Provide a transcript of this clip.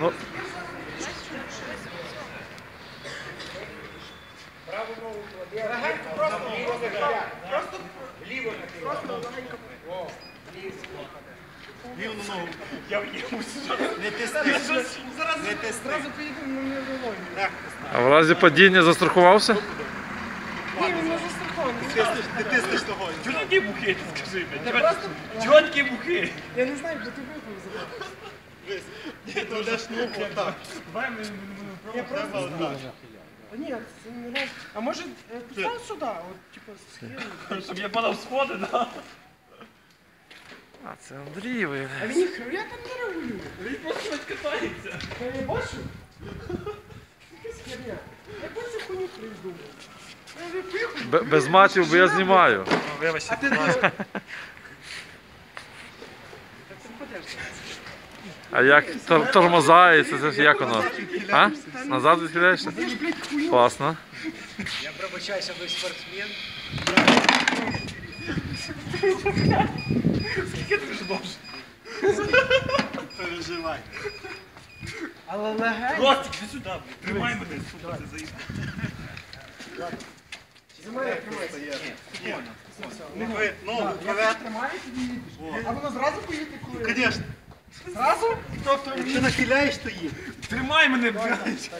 Ну... Праву ногу кладе. Легенько просто Просто вліво Просто легенько. О, Рівно ногу. Я йому Не тисни. Зараз не тисни. Зразу поїду на нервовий. А в разі падіння застрахувався? Ні, він не застрахований. Не тиснеш того. Чого такі бухи, скажи мені? Чого такі бухи? Я не знаю, де ти випив забрав. Давай ми отак. А ні, це не раз. А може е, постав сюди, от, типу, схилу. Щоб я падав сходи, да? А це Андрій виявляє. А він я там не регулюю. Він просто не катається. Я не бачу. Якась херня. Я просто хуйню придумав. Без матів, бо я знімаю. А ти не... Так ти впадеш. А як тор- тормоза і це, це як воно? А? Назад відхиляєшся? Класно. Я пробачаюся, ви спортсмен. Скільки ти ж довше? Переживай. Але легень. Ростик, іди сюди, блядь. Тримай мене, сука, ти заїбав. Зимає, тримайся. Не ви, ногу вперед. Тримає, тоді їдеш. А воно зразу поїде, коли... Звісно. Зразу? Тобто, Якщо нахиляєш, то їде. Тримай мене, блядь.